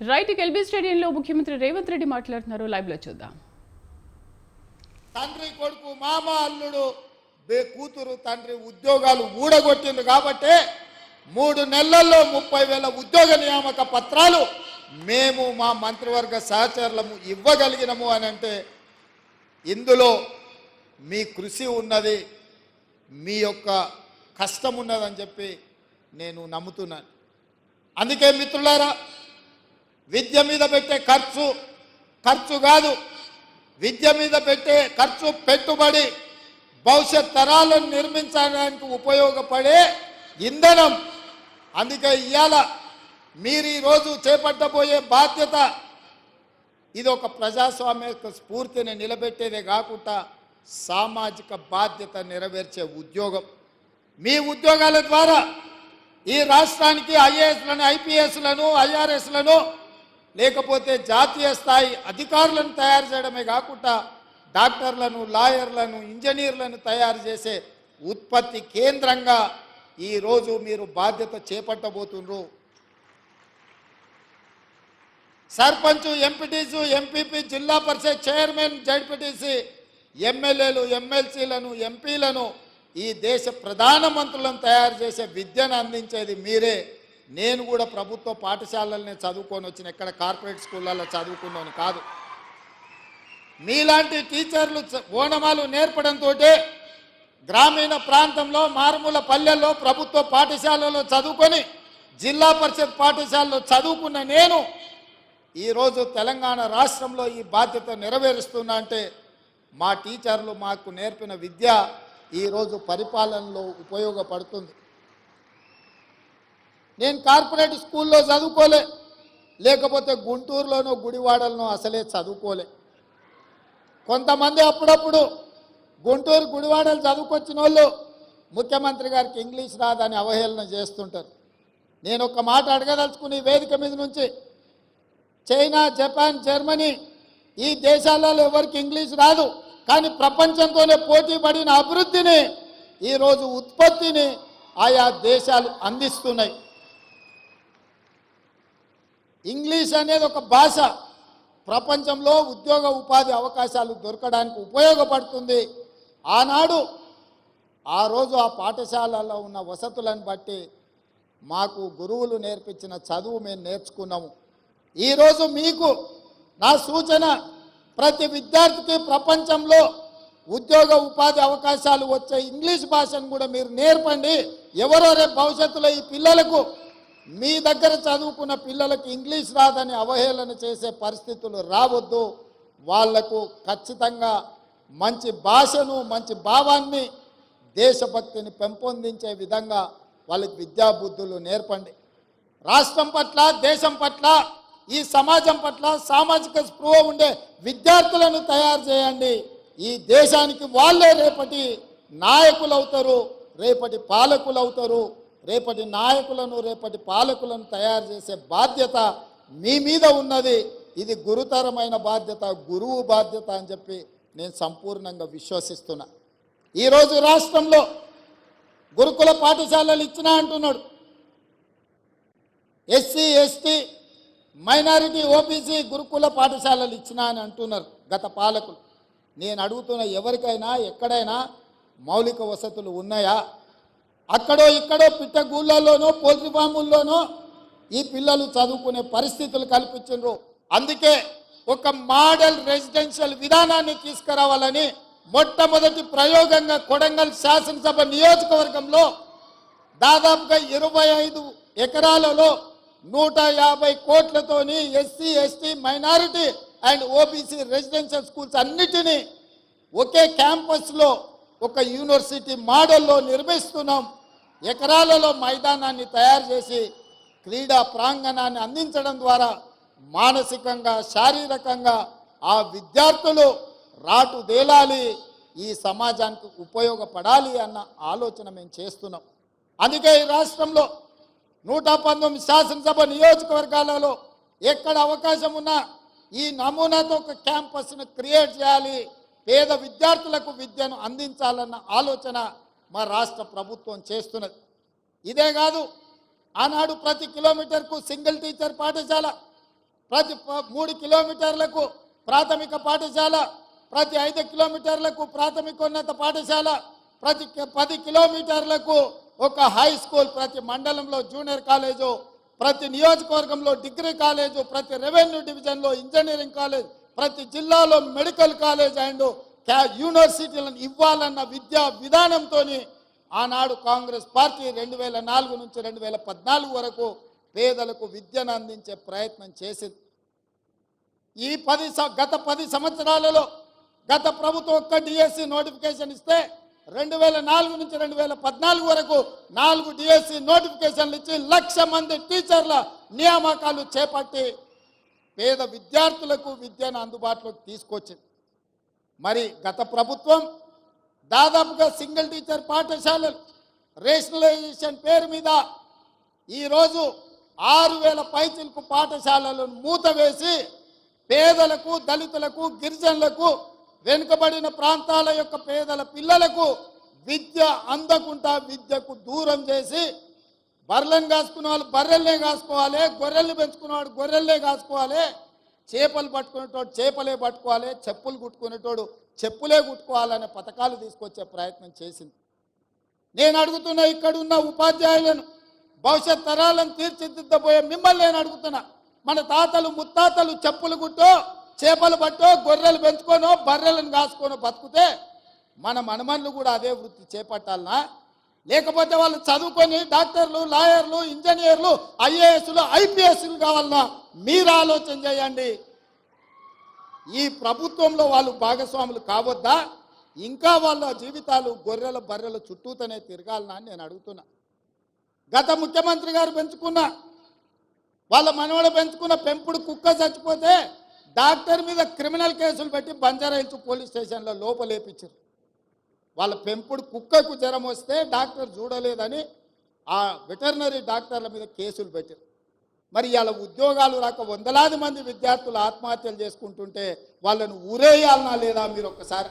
Right LB స్టేడియంలో ముఖ్యమంత్రి రేవంత్ రెడ్డి మాట్లాడుతున్నారు. లైవ్లో చూద్దాం. తండ్రి కొడుకు మామ అల్లుడు బే కూతురు తండ్రి ఉద్యోగాలు ఊడగొట్టింది కాబట్టి మూడు నెలల్లో ముప్పై వేల ఉద్యోగ నియామక పత్రాలు మేము మా మంత్రివర్గ సహచరులము ఇవ్వగలిగినము అని అంటే ఇందులో మీ కృషి ఉన్నది మీ యొక్క కష్టం ఉన్నదని చెప్పి నేను నమ్ముతున్నాను. అందుకే మిత్రులారా విద్య మీద పెట్టే ఖర్చు ఖర్చు కాదు. విద్య మీద పెట్టే ఖర్చు పెట్టుబడి భవిష్యత్ తరాలను నిర్మించడానికి ఉపయోగపడే ఇంధనం. అందుకే ఇవాళ మీరు ఈరోజు చేపట్టబోయే బాధ్యత ఇది ఒక ప్రజాస్వామ్య స్ఫూర్తిని నిలబెట్టేదే కాకుండా సామాజిక బాధ్యత నెరవేర్చే ఉద్యోగం. మీ ఉద్యోగాల ద్వారా ఈ రాష్ట్రానికి ఐఏఎస్లను ఐపీఎస్లను ఐఆర్ఎస్లను లేకపోతే జాతీయ స్థాయి అధికారులను తయారు చేయడమే కాకుండా డాక్టర్లను లాయర్లను ఇంజనీర్లను తయారు చేసే ఉత్పత్తి కేంద్రంగా ఈరోజు మీరు బాధ్యత చేపట్టబోతున్నారు సర్పంచ్ ఎంపీటీసు ఎంపీపీ జిల్లా పరిషత్ చైర్మన్ జడ్పీటీసీ ఎమ్మెల్యేలు ఎమ్మెల్సీలను ఎంపీలను ఈ దేశ ప్రధానమంత్రులను తయారు చేసే విద్యను అందించేది మీరే. నేను కూడా ప్రభుత్వ పాఠశాలలనే చదువుకొని వచ్చిన ఎక్కడ కార్పొరేట్ స్కూళ్ళల్లో చదువుకున్నాను కాదు. మీలాంటి టీచర్లు ఓనమాలు నేర్పడంతో గ్రామీణ ప్రాంతంలో మారుమూల పల్లెల్లో ప్రభుత్వ పాఠశాలలో చదువుకొని జిల్లా పరిషత్ పాఠశాలలో చదువుకున్న నేను ఈరోజు తెలంగాణ రాష్ట్రంలో ఈ బాధ్యత నెరవేరుస్తున్నా అంటే మా టీచర్లు మాకు నేర్పిన విద్య ఈరోజు పరిపాలనలో ఉపయోగపడుతుంది. నేను కార్పొరేట్ స్కూల్లో చదువుకోలే. లేకపోతే గుంటూరులోనో గుడివాడలనో అసలే చదువుకోలే. కొంతమంది అప్పుడప్పుడు గుంటూరు గుడివాడలు చదువుకొచ్చిన వాళ్ళు ముఖ్యమంత్రి గారికి ఇంగ్లీష్ రాదని అవహేళన చేస్తుంటారు. నేను ఒక మాట అడగదలుచుకుని వేదిక మీద నుంచి చైనా జపాన్ జర్మనీ ఈ దేశాలలో ఎవరికి ఇంగ్లీష్ రాదు. కానీ ప్రపంచంతోనే పోటీ పడిన అభివృద్ధిని ఈరోజు ఉత్పత్తిని ఆయా దేశాలు అందిస్తున్నాయి. ఇంగ్లీష్ అనేది ఒక భాష. ప్రపంచంలో ఉద్యోగ ఉపాధి అవకాశాలు దొరకడానికి ఉపయోగపడుతుంది. ఆనాడు ఆ రోజు ఆ పాఠశాలలో ఉన్న వసతులను బట్టి మాకు గురువులు నేర్పించిన చదువు మేము నేర్చుకున్నాము. ఈరోజు మీకు నా సూచన ప్రతి విద్యార్థికి ప్రపంచంలో ఉద్యోగ ఉపాధి అవకాశాలు వచ్చే ఇంగ్లీష్ భాషను కూడా మీరు నేర్పండి. ఎవరో రేపు భవిష్యత్తులో ఈ పిల్లలకు మీ దగ్గర చదువుకున్న పిల్లలకు ఇంగ్లీష్ రాదని అవహేళన చేసే పరిస్థితులు రావద్దు. వాళ్ళకు ఖచ్చితంగా మంచి భాషను మంచి భావాన్ని దేశభక్తిని పెంపొందించే విధంగా వాళ్ళకి విద్యాబుద్ధులు నేర్పండి. రాష్ట్రం పట్ల దేశం పట్ల ఈ సమాజం పట్ల సామాజిక స్పృహ ఉండే విద్యార్థులను తయారు చేయండి. ఈ దేశానికి వాళ్ళే రేపటి నాయకులు అవుతారు రేపటి పాలకులు అవుతారు రేపటి నాయకులను రేపటి పాలకులను తయారు చేసే బాధ్యత మీ మీద ఉన్నది. ఇది గురుతరమైన బాధ్యత గురువు బాధ్యత అని చెప్పి నేను సంపూర్ణంగా విశ్వసిస్తున్నా. ఈరోజు రాష్ట్రంలో గురుకుల పాఠశాలలు ఇచ్చినా అంటున్నాడు. ఎస్సీ ఎస్టీ మైనారిటీ ఓబీసీ గురుకుల పాఠశాలలు ఇచ్చినా అని అంటున్నారు గత పాలకులు. నేను అడుగుతున్న ఎవరికైనా ఎక్కడైనా మౌలిక వసతులు ఉన్నాయా? అక్కడో ఇక్కడో పిట్టగూళ్ళలోనో పోల్ట్రీ ఫాముల్లోనో ఈ పిల్లలు చదువుకునే పరిస్థితులు కల్పించారు అందుకే ఒక మోడల్ రెసిడెన్షియల్ విధానాన్ని తీసుకురావాలని మొట్టమొదటి ప్రయోగంగా కొడంగల్ శాసనసభ నియోజకవర్గంలో దాదాపుగా ఇరవై ఐదు ఎకరాలలో నూట యాభై కోట్లతోని SC ST minority and OBC residential schools అన్నిటినీ ఒకే క్యాంపస్లో ఒక యూనివర్సిటీ మోడల్లో నిర్మిస్తున్నాం. ఎకరాలలో మైదానాన్ని తయారు చేసి క్రీడా ప్రాంగణాన్ని అందించడం ద్వారా మానసికంగా శారీరకంగా ఆ విద్యార్థులు రాటు దేలాలి ఈ సమాజానికి ఉపయోగపడాలి అన్న ఆలోచన మేము చేస్తున్నాం. అందుకే ఈ రాష్ట్రంలో నూట పంతొమ్మిది శాసనసభ నియోజకవర్గాలలో ఎక్కడ అవకాశం ఉన్నా ఈ నమూనాతో ఒక క్యాంపస్ను క్రియేట్ చేయాలి పేద విద్యార్థులకు విద్యను అందించాలన్న ఆలోచన మా రాష్ట్ర ప్రభుత్వం చేస్తున్నది. ఇదే కాదు ఆనాడు ప్రతి కిలోమీటర్కు సింగిల్ టీచర్ పాఠశాల ప్రతి మూడు కిలోమీటర్లకు ప్రాథమిక పాఠశాల ప్రతి ఐదు కిలోమీటర్లకు ప్రాథమికోన్నత పాఠశాల ప్రతి పది కిలోమీటర్లకు ఒక హై స్కూల్ ప్రతి మండలంలో జూనియర్ కాలేజు ప్రతి నియోజకవర్గంలో డిగ్రీ కాలేజు ప్రతి రెవెన్యూ డివిజన్లో ఇంజనీరింగ్ కాలేజ్ ప్రతి జిల్లాలో మెడికల్ కాలేజ్ అండ్ యూనివర్సిటీలను ఇవ్వాలన్న విద్యా విధానంతో ఆనాడు కాంగ్రెస్ పార్టీ రెండు వేల నాలుగు నుంచి రెండు వేల పద్నాలుగు వరకు పేదలకు విద్యను అందించే ప్రయత్నం చేసింది. ఈ పది గత పది సంవత్సరాలలో గత ప్రభుత్వం ఒక్క డిఎస్సి నోటిఫికేషన్ ఇస్తే రెండు వేల నాలుగు నుంచి రెండు వేల పద్నాలుగు వరకు నాలుగు డిఎస్సి నోటిఫికేషన్లు ఇచ్చి లక్ష మంది టీచర్ల నియామకాలు చేపట్టి పేద విద్యార్థులకు విద్యను అందుబాటులోకి తీసుకొచ్చింది. మరి గత ప్రభుత్వం దాదాపుగా సింగిల్ టీచర్ పాఠశాలలు రేషనలైజేషన్ పేరు మీద ఈరోజు ఆరు వేల పైచిలకు పాఠశాలలను మూతవేసి పేదలకు దళితులకు గిరిజనులకు వెనుకబడిన ప్రాంతాల యొక్క పేదల పిల్లలకు విద్య అందకుండా విద్యకు దూరం చేసి బర్రెలను కాసుకున్న వాళ్ళు బర్రెల్నే కాసుకోవాలి గొర్రెలు పెంచుకున్న వాడు గొర్రెల్నే కాసుకోవాలి చేపలు పట్టుకునేటోడు చేపలే పట్టుకోవాలి చెప్పులు కుట్టుకునేటోడు చెప్పులే కుట్టుకోవాలనే పథకాలు తీసుకొచ్చే ప్రయత్నం చేసింది. నేను అడుగుతున్నా ఇక్కడున్న ఉపాధ్యాయులను భవిష్యత్ తరాలను తీర్చిదిద్దబోయే మిమ్మల్ని నేను అడుగుతున్నా. మన తాతలు ముత్తాతలు చెప్పులు కుట్టో చేపలు పట్టో గొర్రెలు పెంచుకోనో బర్రెలను కాసుకోనో బతుకుతే మన మనమన్లు కూడా అదే వృత్తి చేపట్టాలనా? లేకపోతే వాళ్ళు చదువుకొని డాక్టర్లు లాయర్లు ఇంజనీర్లు ఐఏఎస్లు ఐపీఎస్లు కావాలన్నా మీరు ఆలోచన చేయండి. ఈ ప్రభుత్వంలో వాళ్ళు భాగస్వాములు కావద్దా? ఇంకా వాళ్ళ జీవితాలు గొర్రెల బర్రెల చుట్టూతోనే తిరగాలనా నేను అడుగుతున్నా. గత ముఖ్యమంత్రి గారు పెంచుకున్న వాళ్ళ మనవడు పెంచుకున్న పెంపుడు కుక్క చచ్చిపోతే డాక్టర్ మీద క్రిమినల్ కేసులు పెట్టి బంజారాయిల్స్ పోలీస్ స్టేషన్లో లోపలేపించారు వాళ్ళ పెంపుడు కుక్కకు జ్వరం వస్తే డాక్టర్ చూడలేదని ఆ వెటర్నరీ డాక్టర్ల మీద కేసులు పెట్టారు. మరి వాళ్ళ ఉద్యోగాలు రాక వందలాది మంది విద్యార్థులు ఆత్మహత్యలు చేసుకుంటుంటే వాళ్ళను ఊరేయాలనా లేదా మీరు ఒక్కసారి?